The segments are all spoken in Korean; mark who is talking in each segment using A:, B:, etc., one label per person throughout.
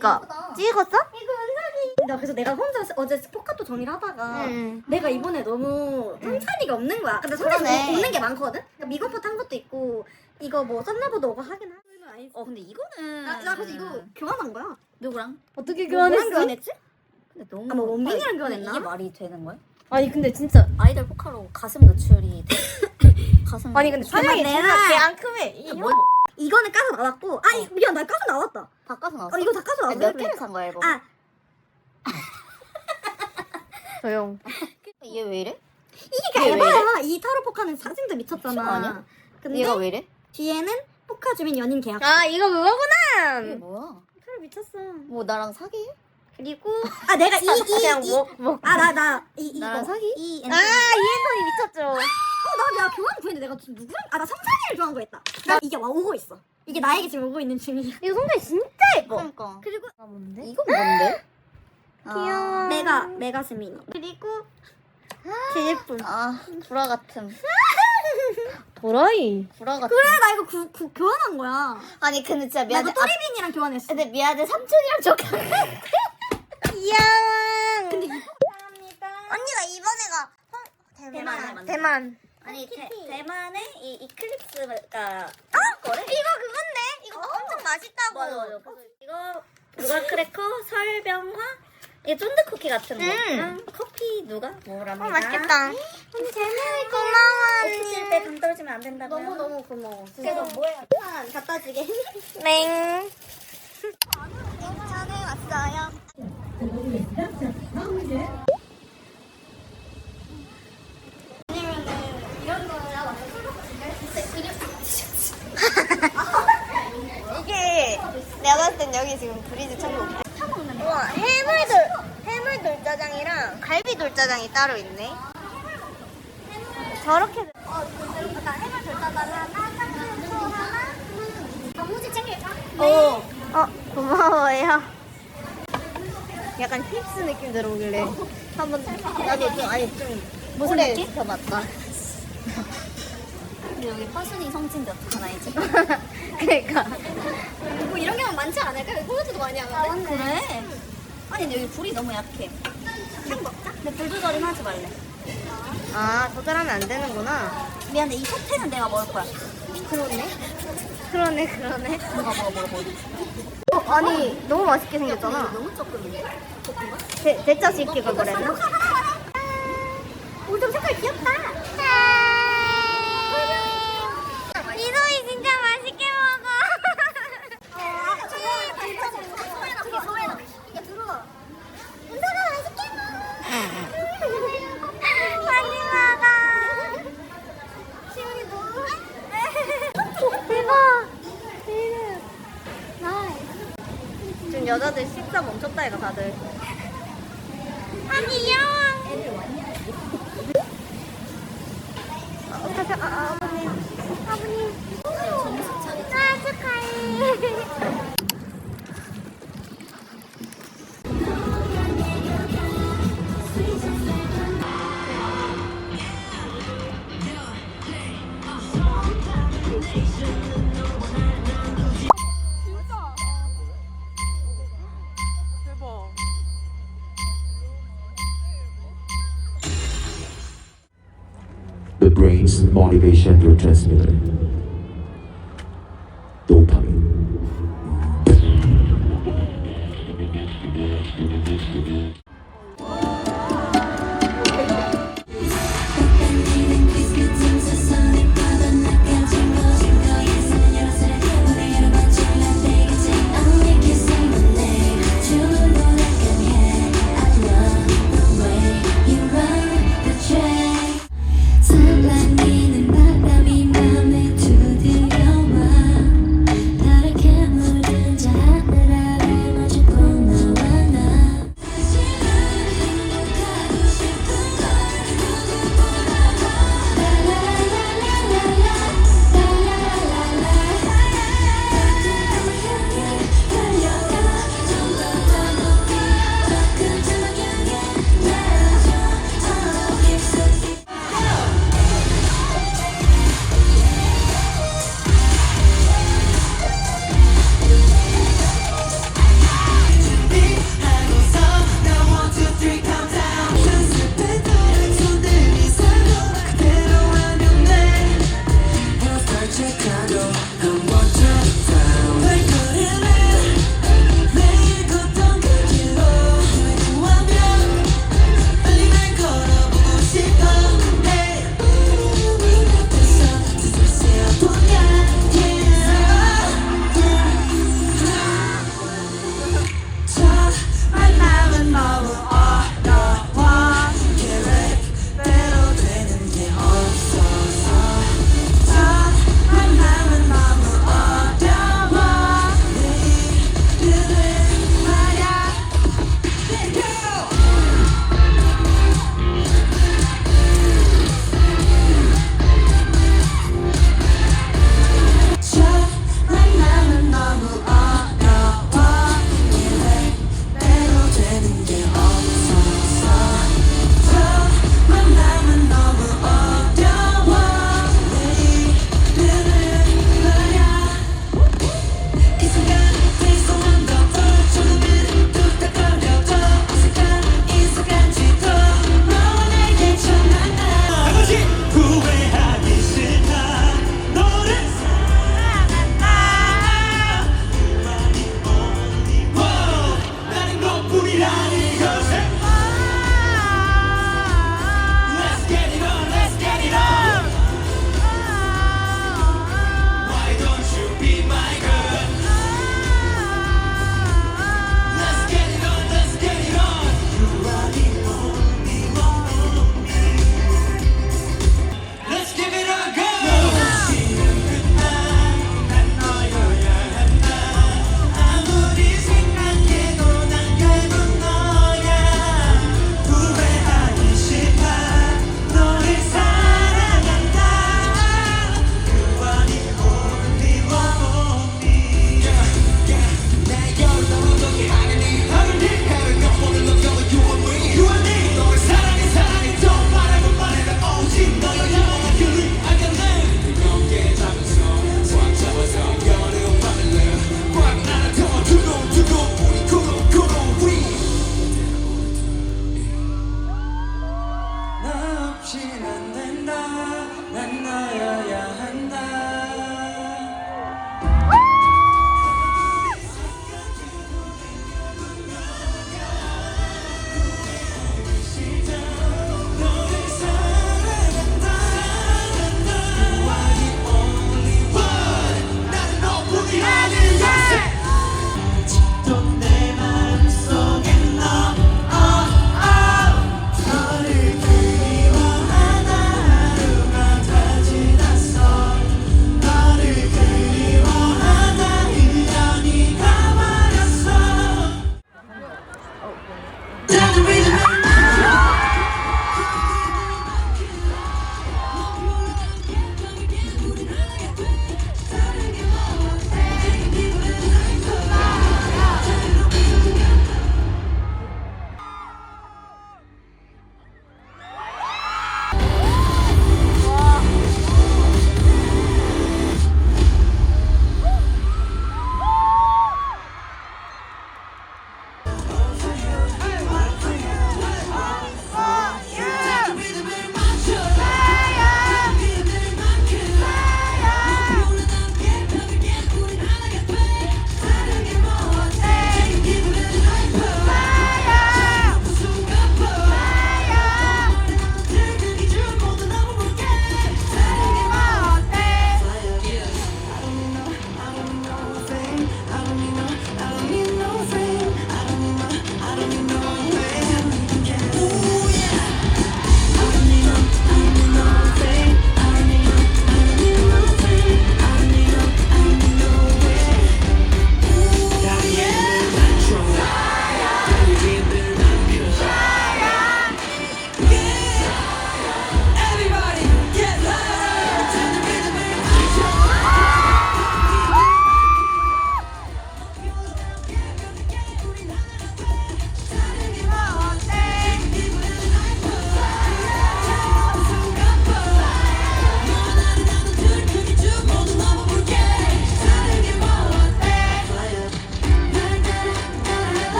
A: 그러니까 찍었어?
B: 이거 은사기. 나 그래서 내가 혼자 어제 스포카토 정리를 하다가
A: 응.
B: 내가 이번에 너무 성찬이가 없는 거야. 근데
A: 그러네.
B: 없는 게 많거든. 그러니까 미건포 탄 것도 있고 이거 뭐 썬나보도 오고 하긴 하.
C: 어 근데 이거는
B: 나, 나 그래서 이거 교환한 거야.
C: 누구랑?
A: 어떻게
B: 뭐랑 교환했지?
C: 근데 너무
B: 아, 뭐 원빈이랑 교환했나?
C: 이게 말이 되는 거야?
A: 아니 근데 진짜
C: 아이돌 포카로 가슴 노출이 돼. 가슴
A: 아니 근데 촬영이
B: 내가-
A: 진짜 개안 크네.
C: 이게 뭐
B: 이거는 까서 나왔고 아 이- 미안 나 까서 나왔다.
C: 바꿔서 나왔어?
B: 어 이거 다 까서 나왔어.
C: 몇 개를 산 거야 이거?
B: 아
A: 조용.
C: 이게 왜 이래?
B: 이게
C: 이게 왜
B: 에바야. 이 타로 포카는 사진도 미쳤잖아.
C: 미친 거 아니야?
B: 근데
C: 얘가 왜 이래?
B: 뒤에는 포카 주민 연인 계약.
A: 아 이거
C: 이게
A: 그거구나.
C: 뭐야?
B: 타로 미쳤어.
C: 뭐 나랑 사기?
B: 그리고 아 내가 이
A: 그냥 이이뭐 뭐.
B: 아나나이 이거
C: 나랑 사기?
A: 이아 이해선이 미쳤죠.
B: 어, 나 내가 교환 구했는데 내가 지금 누구랑 아나 성찬이를 교환 구했다. 나 이게 와 오고 있어. 이게 나에게 지금 오고 있는 중이야.
A: 이거 성대 진짜 예뻐.
C: 그러니까
B: 그리고
A: 아 뭔데?
C: 이건 뭔데?
A: 귀여워.
B: 내가 메가 스미니. 그리고 제품.
C: 아 구라 같음.
A: 도라이.
C: 구라 같음.
B: 그래 나 이거 구, 구, 교환한 거야.
C: 아니 근데 진짜
B: 나
C: 미안해.
B: 이거 또리빈이랑 교환했어.
C: 근데 미안해 삼촌이랑 좋게.
A: 귀여워.
B: 근데 이
A: 언니가 이번에가
B: 대만.
A: 대만.
C: 아니 대, 대만의 이 이클립스가
A: 거래? 이거 그건데? 이거 엄청 맛있다고.
C: 맞아 맞아. 이거 누가 크래커 설병화 이게 쫀득 쿠키 같은 거.
A: 음.
C: 랑 커피 누가 뭐랍니다.
A: 어 맛있겠다.
B: 언니 잘 먹을
A: 고마워
C: 오피실 때감 떨어지면 안 된다고.
B: 너무 너무 고마워.
C: 그래서 뭐야?
B: 갖다 주게.
A: 맹.
C: 인천에 왔어요.
A: 이게 내가 봤을 땐 여기 지금 브리즈 천국. 우와 해물돌 해물 돌 짜장이랑 갈비 돌 짜장이 따로 있네. 저렇게
B: 단무지 챙길까?
A: 어, 어 고마워요. 약간 힙스 느낌 들어오길래 한번 나도 좀 아니 좀
C: 무슨 느낌? 근데 여기 파순이 성진데 어떡하나 이제.
A: 그러니까
B: 뭐 이런 경우 많지 않을까? 콘서트도 많이 하는데.
C: 그래? 아니 근데 여기 불이 너무 약해.
B: 그냥 먹자.
C: 근데 불 조절은 하지 말래.
A: 아 조절하면 안 되는구나.
C: 미안해 이 소태는 내가 먹을 거야.
A: 그러네. 그러네 그러네.
C: 뭐가 뭐가 뭐가 뭐.
A: 어, 아니 너무 맛있게 생겼잖아.
C: 너무 조금인데?
A: 대, 대짜 시키고 그랬나?
B: 오 좀 색깔 귀엽다.
A: 여자들 식사 멈췄다 이거 다들. 아 귀여워. 어, 가자. 아, 아, 아버님. 아버님. 아 축하해.
D: motivation
E: to transmitter.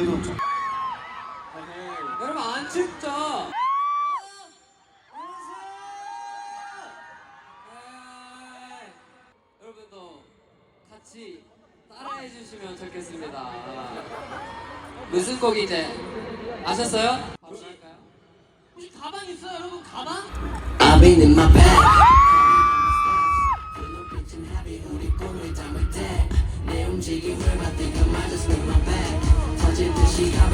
E: 저희도 좀
F: 여러분 안 춥죠? 네. 여러분도 같이 따라해 주시면 좋겠습니다. 무슨 곡이지? 아셨어요? 바로 할까요? 혹시 가방 있어요, 여러분? 가방?
G: I've been in my bag. 내 움직임을 맞아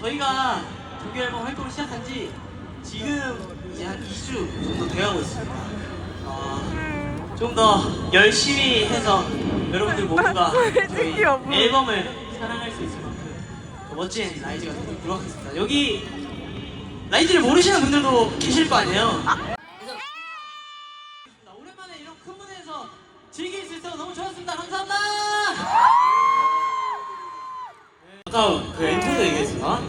H: 저희가 정규 앨범 활동을 시작한 지 지금 이제 한 2주 정도 돼가고 있습니다. 어, 좀더 열심히 해서 여러분들 모두가 저희 앨범을 사랑할 수 있을 만큼 더 멋진 라이즈가 되도록 노력하겠습니다. 여기 라이즈를 모르시는 분들도 계실 거 아니에요? 그래서 오랜만에 이런 큰 무대에서 즐길 수 있어서 너무 좋았습니다. 감사합니다. 아까 그 엔터도 얘기했으나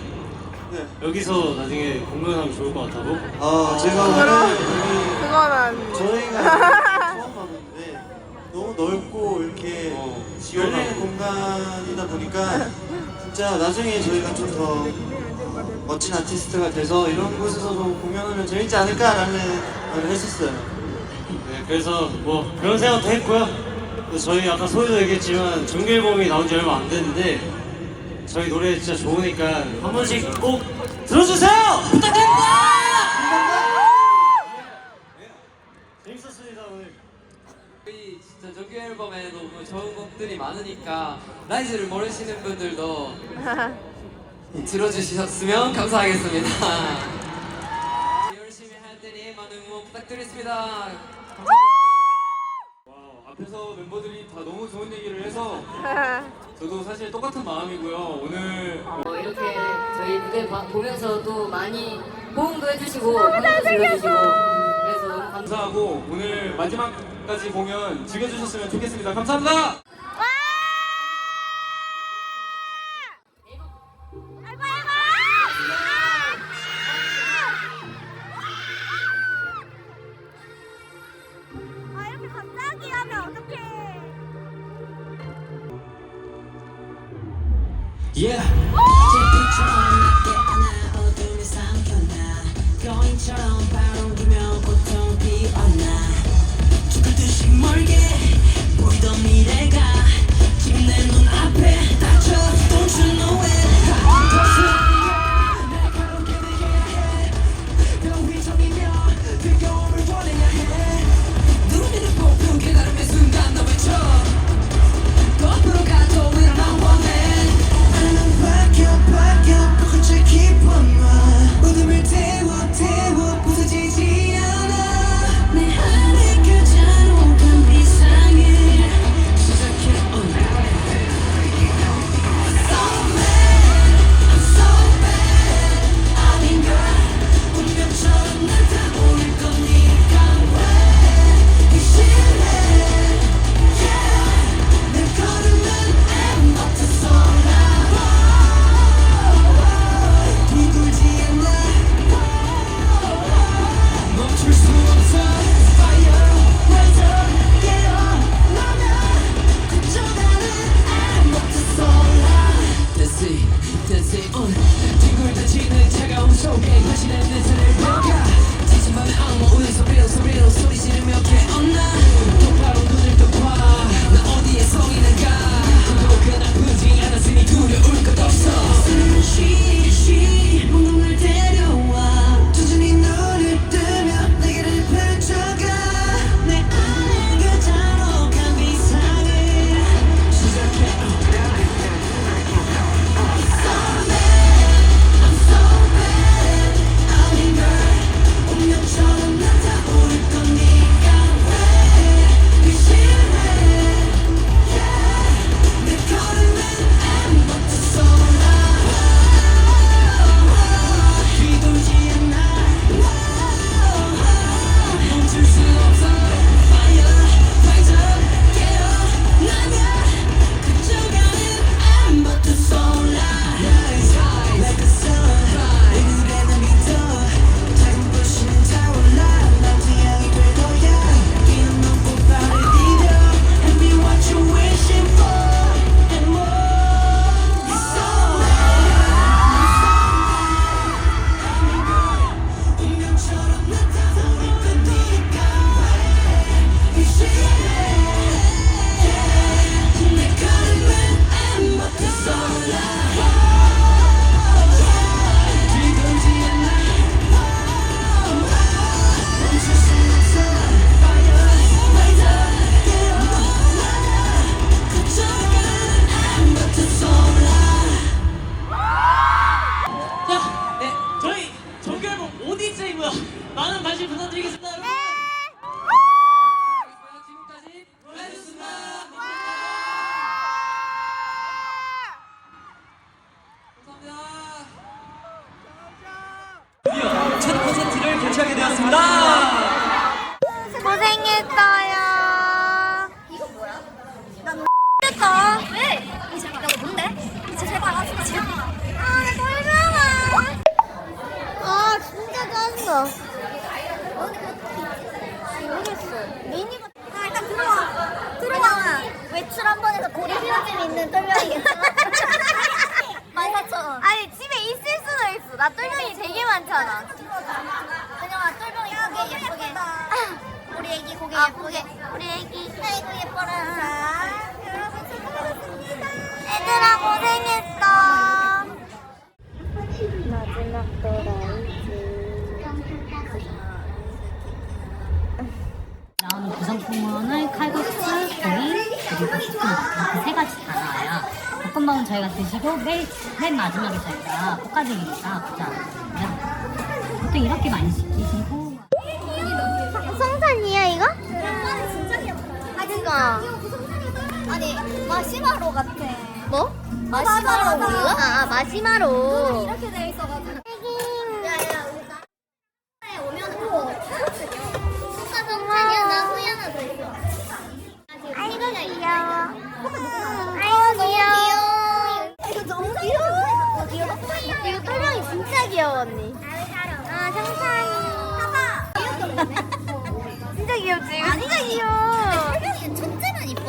E: 네.
H: 여기서 나중에 공연하면 좋을 것 같다고?
E: 아, 제가 오늘
A: 그거는
E: 저희가 처음 와봤는데 너무 넓고 이렇게
H: 어,
E: 열리는 공간이다 보니까 진짜 나중에 저희가 좀 더 멋진 아티스트가 돼서 이런 곳에서도 공연하면 재밌지 않을까라는 말을 했었어요.
H: 네, 그래서 뭐 그런 생각도 했고요. 그래서 저희 아까 소희도 얘기했지만 정규 앨범이 나온 지 얼마 안 됐는데 저희 노래 진짜 좋으니까 한 번씩 꼭 들어주세요! 부탁드립니다! 재밌었습니다 오늘.
F: 저희 진짜 정규 앨범에 너무 좋은 곡들이 많으니까 라이즈를 모르시는 분들도 들어주셨으면 감사하겠습니다. 열심히 할 테니 많은 응원 부탁드리겠습니다. 감사합니다.
G: 와, 앞에서 멤버들이 다 너무 좋은 얘기를 해서 저도 사실 똑같은 마음이고요. 오늘
I: 어, 이렇게 저희 무대 봐- 보면서도 많이 호응도 해주시고 환호도 불러주시고 그래서 너무 감사.
G: 감사하고 오늘 마지막까지 공연 즐겨주셨으면 좋겠습니다. 감사합니다.
H: 되었습니다.
C: 고생했어요. 이거 뭐야? 난 됐다 왜? 이 제발 너 뭔데? 진짜 제발 아 진짜 아나 떨잖아. 아 진짜 짜증나. 모르겠어 미니가 아 일단 들어와. 들어와. 외출 한번 해서 고리 휘어짐 있는 똘명이겠다 14,000원. 아니 집에 있을 수도 있어. 나 똘명이 되게 많잖아 그냥 똘명이 고개 예쁘게 우리 애기 고개 예쁘게. 우리 애기. 아이고 예뻐라. 자 여러분 수고하셨습니다. 얘들아 고생했어. 마지막 도라이즈
I: 나오는 구성품은 칼국수,
J: 세 가지 다 나와요. 볶음밥은 저희가 드시고 맨, 맨 마지막에 저희가 볶아드리니까 보자. 보통 이렇게 많이 시
C: 마시마로 같아. 뭐? 마시마로 몰라? 아, 아 마시마로. 이렇게 돼 있어가지고. 야야 우리 나라에 오면 수사 성산이야 나 후이 하나 더 있어. 아이고 귀여워. 아이고 귀여워. 이거 너무 귀여워. 귀여워. 이거 똘망이 진짜 귀여워 언니.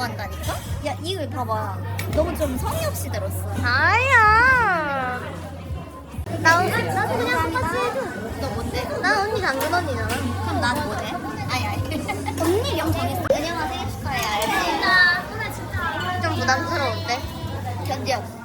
C: 한다니까? 야 이거 봐봐. 너무 좀 성의 없이 들었어. 아니야. 나 오늘 나 그냥 똑같이 해줘. 너 뭔데? 난 언니 당근 언니잖아. 그럼 나는 뭐래? 아니 아니. 언니 영 정했어. 은영아 생일 축하해. 알지? 나 오늘 진짜 좀 부담스러운데. 견디 없어.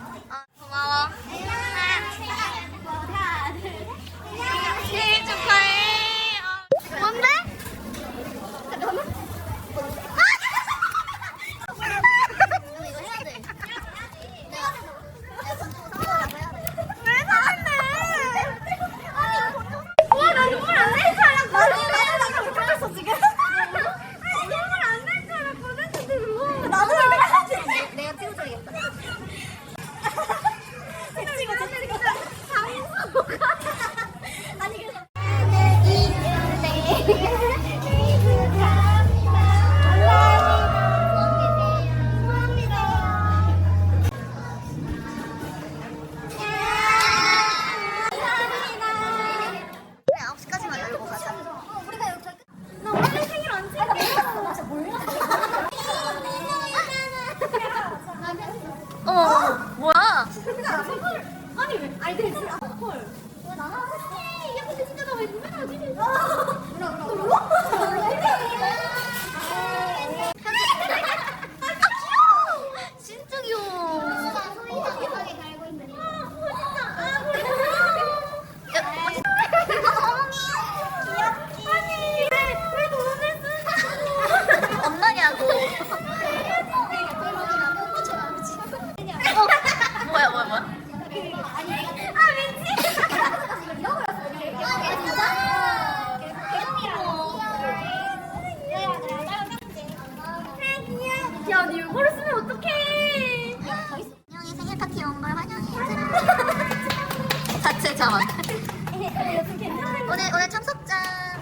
C: 오늘 오늘 참석자.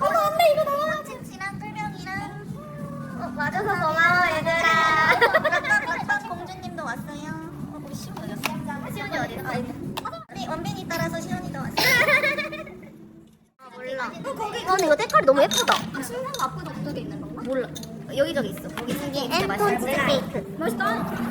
C: 어머 언니 이거 너무 찐친한 꿀명이랑 어, 와줘서 고마워 얘들아. 공주님도 왔어요. 어, 우리 시온이 어디 갔어? 시온이 어디 갔어? 우리 원빈이 따라서 시온이도 왔어. 아 몰라. 어, 거기. 어, 근데 이거 색깔이 너무 예쁘다. 신상 앞에도 그쪽에 있는 건가? 몰라. 여기저기 있어. 거기 이게 엠톤 케이크. 맛있다.